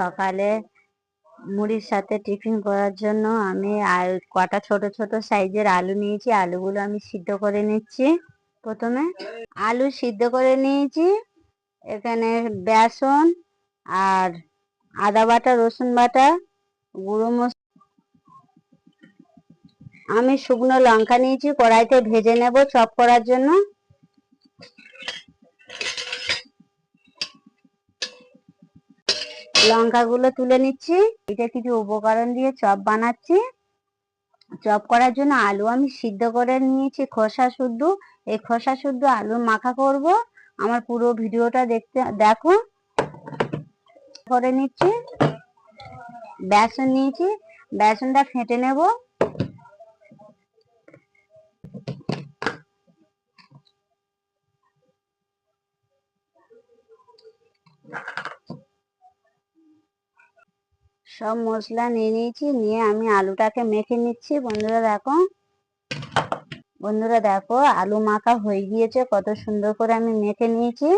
সকালে মুড়ির সাথে টিফিন করার জন্য আমি আর কটা ছোট ছোট সাইজের আলু নিয়েছি। আলুগুলো আমি সিদ্ধ করে নিচ্ছি প্রথমে। আলু সিদ্ধ করে নিয়েছি। এখানে বেসন আর আদা বাটা, রসুন বাটা, গুঁড়ো মশ আমি শুকনো লঙ্কা নিয়েছি। কড়াইতে ভেজে নেব চপ করার জন্য। লঙ্কাগুলো তুলে নিচ্ছি। এটা কিছু উপকরণ দিয়ে চপ বানাচ্ছি। চপ করার জন্য আলু আমি সিদ্ধ করে নিয়েছি খোসা শুদ্ধ। এই খোসা শুদ্ধ আলু মাখা করব। আমার পুরো ভিডিওটা দেখতে দেখো করে নিচ্ছি। বেসন নিয়েছি। বেসনটা ফেটে নেব। সব মশলা নিয়ে নিয়েছি, নিয়ে আমি আলুটাকে মেখে নিচ্ছি। বন্ধুরা দেখো বন্ধুরা দেখো, আলু মাখা হয়ে গিয়েছে, কত সুন্দর করে আমি মেখে নিয়েছি।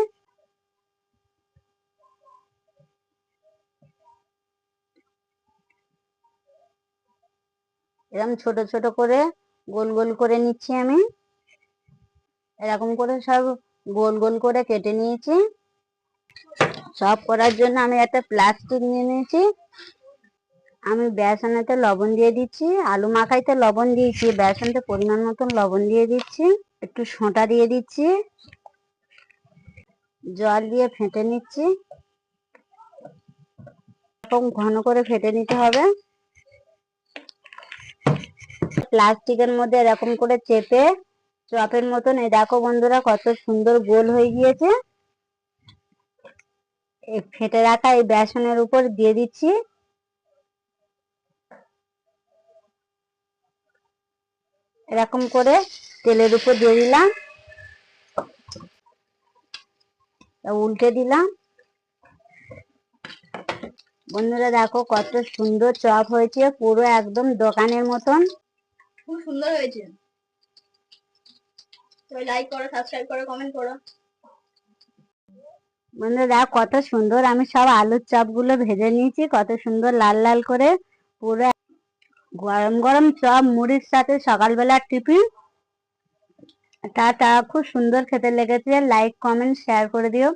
এরকম ছোট ছোট করে গোল গোল করে নিচ্ছি আমি। এরকম করে সব গোল গোল করে কেটে নিয়েছি। সব করার জন্য আমি একটা প্লাস্টিক নিয়ে নিয়েছি। আমি বেসনেতে লবণ দিয়ে দিচ্ছি, আলু মাখাইতে লবণ দিয়েছি, বেসনতে পরিমাণ মতন লবণ দিয়ে দিচ্ছি, একটু সোঁটা দিয়ে দিচ্ছি, জল দিয়ে ফেটে নিচ্ছি। এরকম ঘন করে ফেটে নিতে হবে। প্লাস্টিকের মধ্যে এরকম করে চেপে চপের মতন এ দেখো বন্ধুরা কত সুন্দর গোল হয়ে গিয়েছে। ফেটে রাখা এই বেসনের উপর দিয়ে দিচ্ছি। এরকম করে তেলের উপর দিয়ে দিলাম। উল্টে দিলাম। বন্ধুরা দেখো কত সুন্দর চপ হয়েছে পুরো একদম দোকানের মতন। খুব সুন্দর হয়েছে। লাইক করো সাবস্ক্রাইব করো কমেন্ট করো। বন্ধুরা দেখো কত সুন্দর আমি সব আলুর চপগুলো ভেজে নিয়েছি কত সুন্দর লাল লাল করে পুরো গরম গরম চপ মুড়ির সাথে সকালবেলা টিফিন। তা খুব সুন্দর খেতে লেগেছে। লাইক কমেন্ট শেয়ার করে দিও।